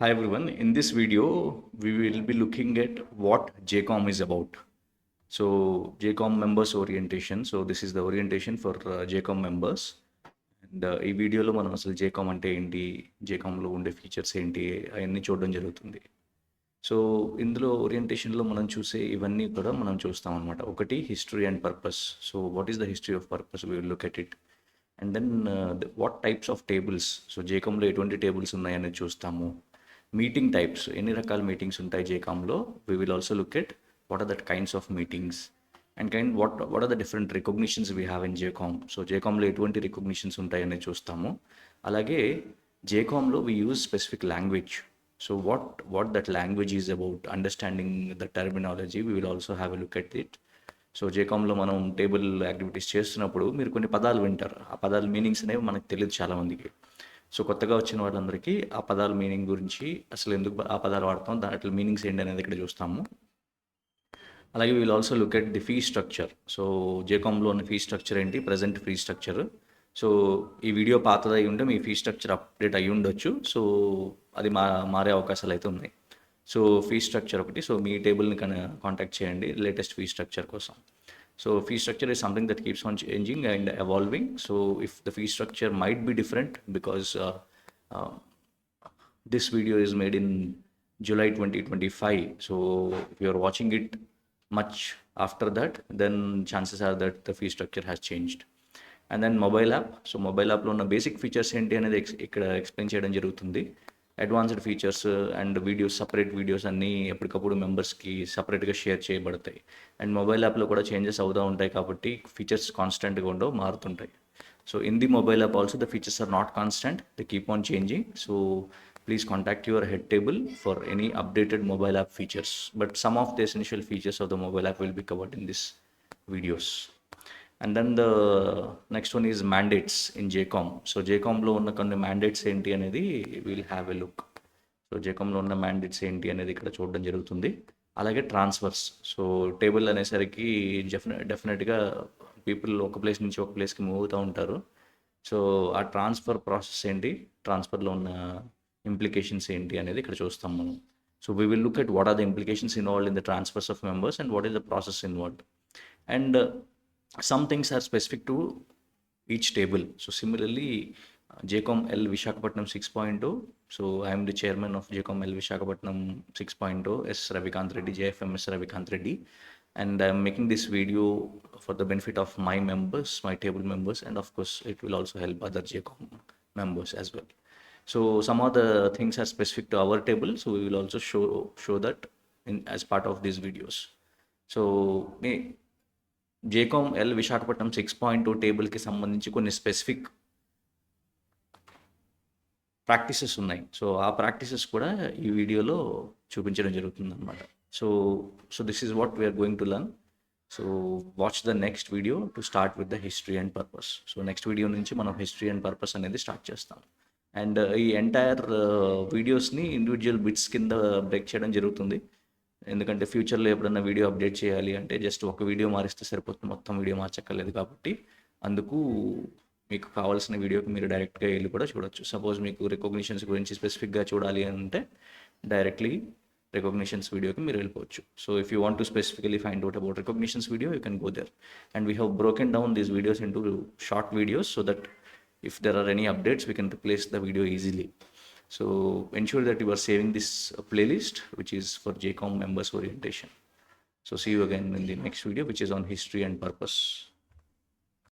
Hi everyone, in this video we will be looking at what JCOM is about. So JCOM members orientation. So this is the orientation for uh, JCOM members. And uh, ఈ వీడియోలో మనం అసలు జేకామ్ అంటే ఏంటి? జేకామ్లో ఉండే features ఏంటి? అవన్నీ చూడడం జరుగుతుంది. సో ఇందులో ఓరియంటేషన్లో మనం చూసే ఇవన్నీ కూడా మనం చూస్తాం అనమాట ఒకటి history and purpose so what is the history of purpose we will look at it and then what types of tables so జేకామ్లో ఎటువంటి టేబుల్స్ ఉన్నాయనేది చూస్తాము. మీటింగ్ టైప్స్ ఎన్ని రకాల మీటింగ్స్ ఉంటాయి జేకామ్లో we will also look at what are that kinds of meetings and kind what what are the different recognitions we have in JCOM so జేకామ్లో ఎటువంటి recognitions ఉంటాయని చూస్తాము. అలాగే జేకామ్లో we use specific language so what what that language is about understanding the terminology we will also have a look at it so జేకామ్లో మనం table activities చేస్తున్నప్పుడు మీరు కొన్ని పదాలు వింటారు. ఆ పదాల మీనింగ్స్ అనేవి మనకు తెలియదు చాలామందికి. సో కొత్తగా వచ్చిన వాళ్ళందరికీ ఆ పదాల మీనింగ్ గురించి అసలు ఎందుకు ఆ పదాలు వాడతాం దాంట్లో మీనింగ్స్ ఏంటి అనేది ఇక్కడ చూస్తాము. అలాగే we'll also look at the fee structure so జేకామ్లో ఉన్న ఫీ స్ట్రక్చర్ ఏంటి ప్రజెంట్ ఫీ స్ట్రక్చర్ సో ఈ వీడియో పాతది అయి ఉంటే మీ ఫీ స్ట్రక్చర్ అప్డేట్ అయి ఉండొచ్చు. సో అది మా మారే అవకాశాలు అయితే ఉన్నాయి. సో ఫీ స్ట్రక్చర్ ఒకటి సో మీ టేబుల్ని కాంటాక్ట్ చేయండి లేటెస్ట్ ఫీ స్ట్రక్చర్ కోసం. So fee structure is something that keeps on changing and evolving so if the fee structure might be different because uh, uh, this video is made in july 2025 so if you are watching it much after that then chances are that the fee structure has changed and then mobile app so mobile యాప్లో ఉన్న basic features ఏంటి అనేది ఇక్కడ explain చేయడం జరుగుతుంది advanced features and videos separate videos అన్నీ ఎప్పటికప్పుడు మెంబర్స్కి సపరేట్గా షేర్ చేయబడతాయి. అండ్ మొబైల్ యాప్లో కూడా చేంజెస్ అవుతూ ఉంటాయి కాబట్టి ఫీచర్స్ కాన్స్టెంట్గా ఉండవు మారుతుంటాయి. So in the mobile app also the features are not constant the keep on changing. So please contact your head table for any updated mobile app features. But some of the essential features of the mobile app will be covered in this videos. And then the next one is mandates in JCOM so జేకామ్లో ఉన్న కొన్ని mandates ఏంటి అనేది will have a look so జేకామ్లో ఉన్న mandates ఏంటి అనేది ఇక్కడ చూడడం జరుగుతుంది. అలాగే ట్రాన్స్ఫర్స్ సో టేబుల్ అనేసరికి డెఫినె డెఫినెట్గా పీపుల్ ఒక ప్లేస్ నుంచి ఒక ప్లేస్కి మూవ్ అవుతూ ఉంటారు. సో ఆ ట్రాన్స్ఫర్ ప్రాసెస్ ఏంటి? ట్రాన్స్ఫర్లో ఉన్న ఇంప్లికేషన్స్ ఏంటి అనేది ఇక్కడ చూస్తాం మనం. So we will look at what are the implications involve in the transfers of members and what is the process involved and some things are specific to each table. So similarly, uh, JCOM L Vishakapatnam 6.0. So I am the chairman of JCOM L Vishakapatnam 6.0, S. Ravikant Reddy, JFM S. Ravikant Reddy. And I'm making this video for the benefit of my members, my table members, and of course, it will also help other JCOM members as well. So some of the things are specific to our table, so we will also show show that in as part of these videos. So JCOM L Visakhapatnam six point two టేబుల్కి సంబంధించి కొన్ని specific practices ఉన్నాయి. So ఆ practices కూడా ఈ వీడియోలో చూపించడం జరుగుతుంది అనమాట so so this is what we are going to learn so watch the next video to start with the history and purpose so next video నుంచి మనం హిస్టరీ అండ్ పర్పస్ అనేది స్టార్ట్ చేస్తాం. అండ్ uh, ఈ entire వీడియోస్ని individual bits కింద break చేయడం జరుగుతుంది. ఎందుకంటే ఫ్యూచర్లో ఎప్పుడన్నా వీడియో అప్డేట్ చేయాలి అంటే జస్ట్ ఒక వీడియో మారిస్తే సరిపోతుంది. మొత్తం వీడియో మార్చక్కర్లేదు కాబట్టి అందుకు మీకు కావాల్సిన వీడియోకి మీరు డైరెక్ట్గా వెళ్ళి కూడా చూడొచ్చు. సపోజ్ మీకు రికగ్నిషన్స్ గురించి స్పెసిఫిక్గా చూడాలి అంటే డైరెక్ట్లీ రికగ్నిషన్స్ వీడియోకి మీరు వెళ్ళిపోవచ్చు. So if you want to specifically find out about recognitions video you can go there and we have broken down these videos into short videos so that if there are any updates we can replace the video easily so ensure that you are saving this uh, playlist which is for jcom members orientation. So see you again in the next video which is on history and purpose